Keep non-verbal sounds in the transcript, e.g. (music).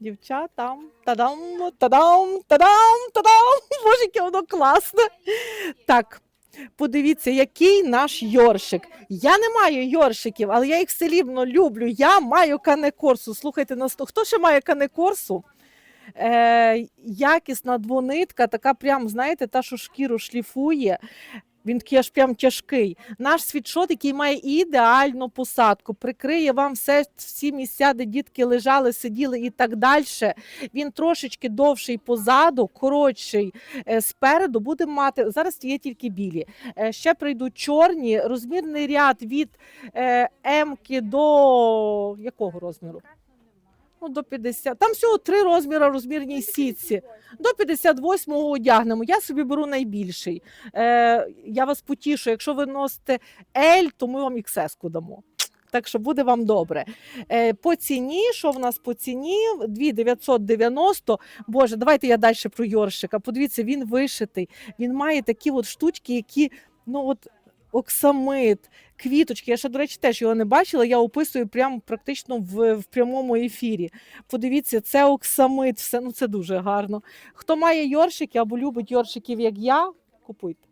дівчатам. Тадам, тадам, тадам, тадам. (laughs) Боже, яке воно класне. Так. Подивіться, який наш йоршик. Я не маю йоршиків, але я їх все рівно люблю. Я маю канекорсу. Слухайте, на сто- хто ще має канекорсу? Е, якісна двонитка, така прям, знаєте, та, що шкіру шліфує. Він аж прям тяжкий. Наш світшот, який має ідеальну посадку, прикриє вам все, всі місця, де дітки лежали, сиділи і так далі. Він трошечки довший позаду, коротший е, спереду. Будемо мати. Зараз є тільки білі. Е, ще прийдуть чорні. Розмірний ряд від е, М-ки до якого розміру? Ну, до 50. Там всього три розміри розмірній сітці. До 58-го одягнемо. Я собі беру найбільший. Е, я вас потішу, якщо ви носите L, то ми вам XS-ку дамо. Так що буде вам добре. Е, по ціні, що в нас по ціні? 2990. Боже, давайте я далі про Йоршика. Подивіться, він вишитий. Він має такі от штучки, які, ну от. Оксамит, квіточки. Я ще, до речі, теж його не бачила. Я описую прямо практично в, в прямому ефірі. Подивіться, це оксамит, все ну це дуже гарно. Хто має йоршики або любить йоршиків, як я, купуйте.